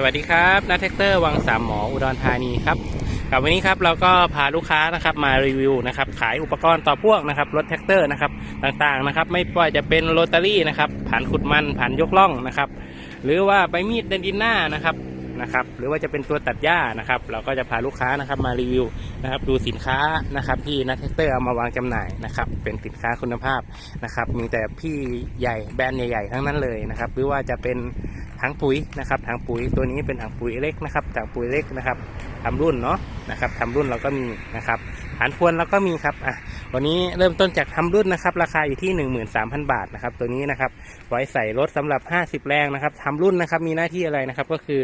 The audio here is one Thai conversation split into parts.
สวัสดีครับนักแท็กเตอร์วังสามหมออุดรธานีครับกับวันนี้ครับเราก็พาลูกค้านะครับมารีวิวนะครับขายอุปกรณ์ต่อพ่วงนะครับรถแท็กเตอร์นะครับต่างๆนะครับไม่ว่าจะเป็นโรตารี่นะครับผ่านขุดมันผ่านยกล่องนะครับหรือว่าใบมีดเดนดินหน้านะครับ นะครับ หรือว่าจะเป็นตัวตัดหญ้านะครับ เราก็จะพาลูกค้านะครับมารีวิวนะครับ ดูสินค้านะครับที่นัทแท็กเตอร์เอามาวางจำหน่ายนะครับ เป็นสินค้าคุณภาพนะครับ มีแต่พี่ใหญ่แบรนด์ใหญ่ๆทั้งนั้นเลยนะครับ หรือว่าจะเป็นถังปุ๋ยนะครับถังปุ๋ยตัวนี้เป็นถังปุ๋ยเล็กนะครับถังปุ๋ยเล็กนะครับทำรุ่นเนาะนะครับทำรุ่นเราก็มีนะครับฐานพวนเราก็มีครับอะ วันนี้เริ่มต้นจากทำรุ่นนะครับ ราคาอยู่ที่ 13,000 บาทนะครับ ตัวนี้นะครับ ไว้ใส่รถสำหรับ 50 แรงนะครับทำรุ่นนะครับ มีหน้าที่อะไรนะครับ ก็คือ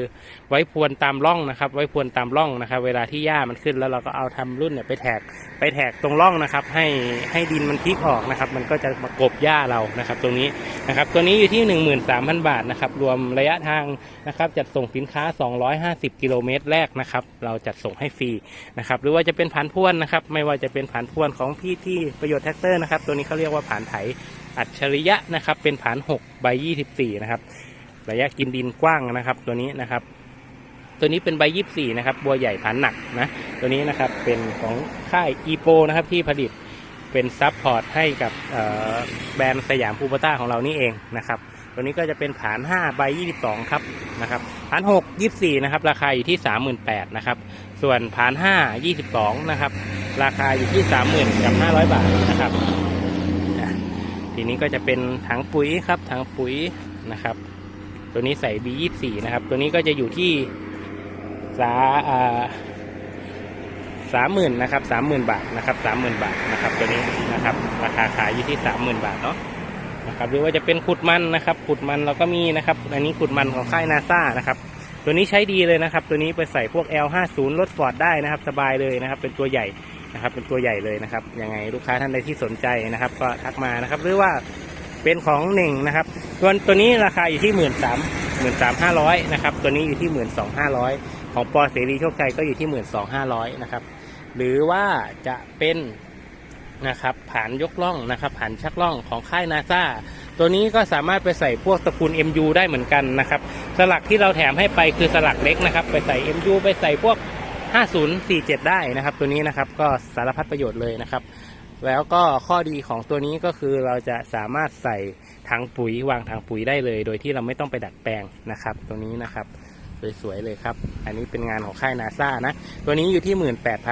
ไว้พรวนตามร่องนะครับ ไว้พรวนตามร่องนะครับ เวลาที่หญ้ามันขึ้นแล้วเราก็เอาทำรุ่นเนี่ยไปแทกไปแทกตรงร่องนะครับ ให้ให้ดินมันพลิกออกนะครับ มันก็จะมากบหญ้าเรานะครับ ตรงนี้นะครับ ตัวนี้อยู่ที่ 13,000 บาทนะครับ รวมระยะทางนะครับ จัดส่งสินค้า 250 กิโลเมตรแรกนะครับ เราจัดส่งให้ฟรีนะครับ หรือว่าจะเป็นผ่านพ่วนนะครับ ไม่ว่าจะเป็นผ่านพ่วนของพี่ที่ประโยชน์แท็กเตอร์นะครับ ตัวนี้เขาเรียกว่าผานไถอัจฉริยะนะครับ เป็นผาน6ใบ24 นะครับ ระยะกินดินกว้างนะครับ ตัวนี้นะครับ ตัวนี้เป็นใบ24 นะครับ บัวใหญ่ผานหนักนะ ตัวนี้นะครับเป็นของค่ายอีโปนะครับที่ผลิตเป็นซับพอร์ตให้กับแบรนด์สยามภูปต้าของเรานี่เองนะครับ ตัวนี้ก็จะเป็นผาน5ใบ22 ครับนะครับผาน 6 24 นะครับ ราคาอยู่ที่ 38,000นะครับ ส่วนผาน 5 22 นะครับ ราคาอยู่ที่ 30,000กับ500 บาทนะครับทีนี้ก็จะเป็นถังปุ๋ยครับถังปุ๋ยนะครับ ตัวนี้ใส่ B24 นะครับ ตัวนี้ก็จะอยู่ที่สาอ่าสามหมื่นนะครับสามหมื่นบาทนะครับสามหมื่นบาทนะครับ ตัวนี้นะครับ ราคาขายอยู่ที่สามหมื่นบาทเนาะ นะครับ หรือว่าจะเป็นขุดมันนะครับ ขุดมันเราก็มีนะครับ อันนี้ขุดมันของค่ายนาซานะครับ ตัวนี้ใช้ดีเลยนะครับ ตัวนี้ไปใส่พวก L50 รถฟอร์ดได้นะครับ สบายเลยนะครับ เป็นตัวใหญ่นะครับ เป็นตัวใหญ่เลยนะครับ ยังไงลูกค้าท่านใดที่สนใจนะครับ ก็ทักมานะครับ หรือว่าเป็นของหนึ่งนะครับ ตัวตัวนี้ราคาอยู่ที่หมื่นสามหมื่นสามห้าร้อยนะครับ ตัวนี้อยู่ที่หมื่นสองห้าร้อยของปอเสรีโชคชัยก็อยู่ที่หมื่นสองห้าร้อยนะครับ หรือว่าจะเป็น นะครับผ่านยกล่องนะครับผ่านชักล่องของค่ายนาซาตัวนี้ก็สามารถไปใส่พวกตระกูล MU ได้เหมือนกันนะครับ สลักที่เราแถมให้ไปคือสลักเล็กนะครับ ไปใส่ MU ไปใส่พวก 5047 ได้นะครับ ตัวนี้นะครับก็สารพัดประโยชน์เลยนะครับ แล้วก็ข้อดีของตัวนี้ก็คือเราจะสามารถใส่ถังปุ๋ยวางถังปุ๋ยได้เลย โดยที่เราไม่ต้องไปดัดแปลงนะครับ ตัวนี้นะครับ สวยๆเลยครับ อันนี้เป็นงานของค่ายนาซานะ ตัวนี้อยู่ที่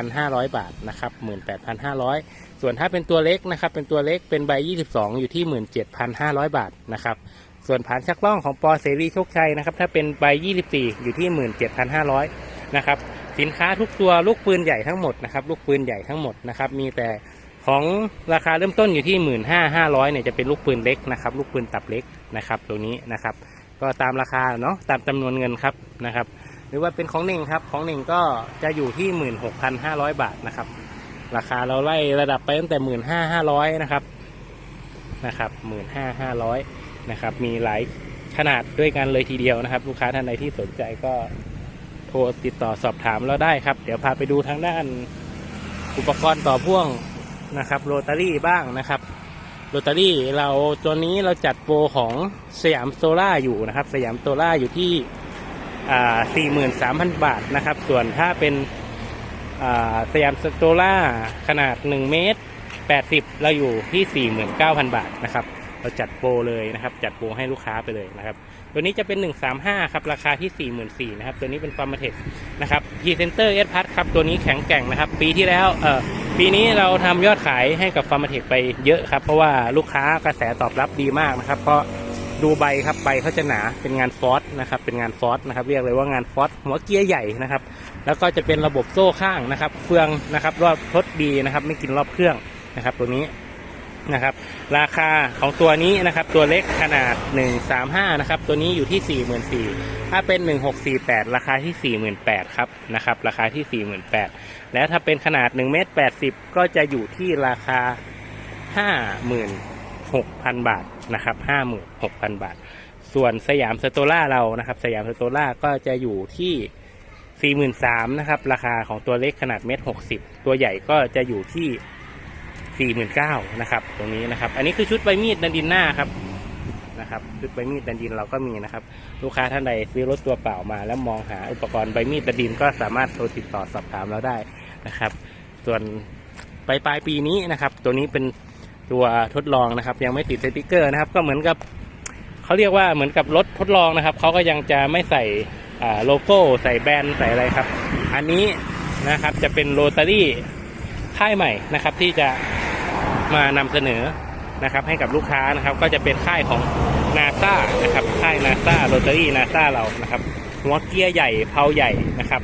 18,500 บาทนะครับ 18,500 ส่วนถ้าเป็นตัวเล็กนะครับ เป็นตัวเล็กเป็นใบ 22 อยู่ที่ 17,500 บาทนะครับ ส่วนผานชักล่องของปอเสรีโชคชัยนะครับ ถ้าเป็นใบ 24 อยู่ที่ 17,500 นะครับ สินค้าทุกตัวลูกปืนใหญ่ทั้งหมดนะครับ ลูกปืนใหญ่ทั้งหมดนะครับ มีแต่ของราคาเริ่มต้นอยู่ที่ 15,500เนี่ยจะเป็นลูกปืนเล็กนะครับ ลูกปืนตับเล็กนะครับ ตัวนี้นะครับ ก็ตามราคาเนาะตามจำนวนเงินครับนะครับ หรือว่าเป็นของหนึ่งครับของหนึ่งก็จะอยู่ที่ 16,500 บาทนะครับ ราคาเราไล่ระดับไปตั้งแต่ 15,500นะครับนะครับ15,500นะครับมีหลายขนาดด้วยกันเลยทีเดียวนะครับ ลูกค้าท่านใดที่สนใจก็โทรติดต่อสอบถามเราได้ครับ เดี๋ยวพาไปดูทางด้านอุปกรณ์ต่อพ่วงนะครับโรตารี่บ้างนะครับ โรตารี่เราตัวนี้เราจัดโปรของสยามโซล่าอยู่นะครับ สยามโซล่าอยู่ที่อ่า43,000บาทนะครับ ส่วนถ้าเป็นสยามโซล่าขนาด 1 เมตร 80 เราอยู่ที่ 49,000 บาทนะครับ เราจัดโปรเลยนะครับ จัดโปรให้ลูกค้าไปเลยนะครับ ตัวนี้จะเป็น 135 ครับ ราคาที่ 44,000นะครับ ตัวนี้เป็นฟาร์มเทคนะครับพรีเซนเตอร์เอสพัทครับ ตัวนี้แข็งแกร่งนะครับ ปีที่แล้วเออ ปีนี้เราทำยอดขายให้กับฟาร์มเทคไปเยอะครับ เพราะว่าลูกค้ากระแสตอบรับดีมากนะครับ เพราะดูใบครับใบเขาจะหนาเป็นงานฟอสนะครับเป็นงานฟอสนะครับเรียกเลยว่างานฟอสหัวเกียร์ใหญ่นะครับ แล้วก็จะเป็นระบบโซ่ข้างนะครับ เฟืองนะครับรอบทดดีนะครับไม่กินรอบเครื่องนะครับ ตัวนี้นะครับราคาของตัวนี้นะครับตัวเล็กขนาด 135นะครับตัวนี้อยู่ที่ 44,000 ถ้าเป็น 1648 ราคาที่ 48,000ครับนะครับ ราคาที่ 48,000 แล้วถ้าเป็นขนาด1เมตร80 ก็จะอยู่ที่ราคา 56,000 บาทนะครับ 56,000 บาท ส่วนสยามสโตล่าเรานะครับ สยามสโตล่าก็จะอยู่ที่ 43,000นะครับ ราคาของตัวเล็กขนาดเมตร60 ตัวใหญ่ก็จะอยู่ที่ 49,000นะครับ ตรงนี้นะครับ อันนี้คือชุดใบมีดนันดินหน้าครับ นะครับครับชุดใบมีดดันดินเราก็มีนะครับ ลูกค้าท่านใดซื้อรถตัวเปล่ามา แล้วมองหาอุปกรณ์ใบมีดดันดินก็สามารถโทรติดต่อสอบถามเราได้นะครับ ส่วนปลายปลายปีนี้นะครับ ตัวนี้เป็นตัวทดลองนะครับ ยังไม่ติดสติกเกอร์นะครับ ก็เหมือนกับเขาเรียกว่าเหมือนกับรถทดลองนะครับเขาก็ยังจะไม่ใส่อ่าโลโก้ใส่แบรนด์ใส่อะไรครับ อันนี้นะครับจะเป็นโรตารี่ค่ายใหม่นะครับที่จะมานำเสนอนะครับให้กับลูกค้านะครับ ก็จะเป็นค่ายของ นาซานะครับค่ายนาซาโรตารี่นาซาเรานะครับ หัวเกียร์ใหญ่เพาใหญ่นะครับ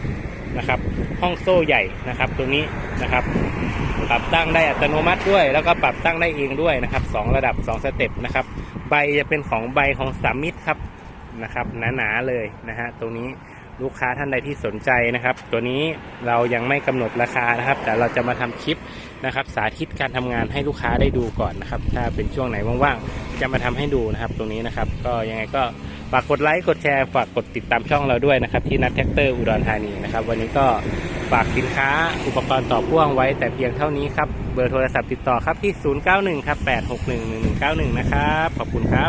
นะครับ ห้องโซ่ใหญ่นะครับตรงนี้นะครับ ปรับตั้งได้อัตโนมัติด้วย แล้วก็ปรับตั้งได้เองด้วยนะครับสองระดับสองสเต็ปนะครับ ใบจะเป็นของใบของสามมิตรครับนะครับหนาๆเลยนะฮะตรงนี้ ลูกค้าท่านใดที่สนใจนะครับ ตัวนี้เรายังไม่กำหนดราคานะครับ แต่เราจะมาทำคลิปนะครับ สาธิตการทำงานให้ลูกค้าได้ดูก่อนนะครับ ถ้าเป็นช่วงไหนว่างๆจะมาทำให้ดูนะครับ ตรงนี้นะครับ ก็ยังไงก็ฝากกดไลค์กดแชร์ฝากกดติดตามช่องเราด้วยนะครับ ที่นัทแท็กเตอร์อุดรธานีนะครับ วันนี้ก็ฝากสินค้าอุปกรณ์ต่อพ่วงไว้แต่เพียงเท่านี้ครับเบอร์โทรศัพท์ติดต่อครับที่ 091ครับ8611191 นะครับขอบคุณครับ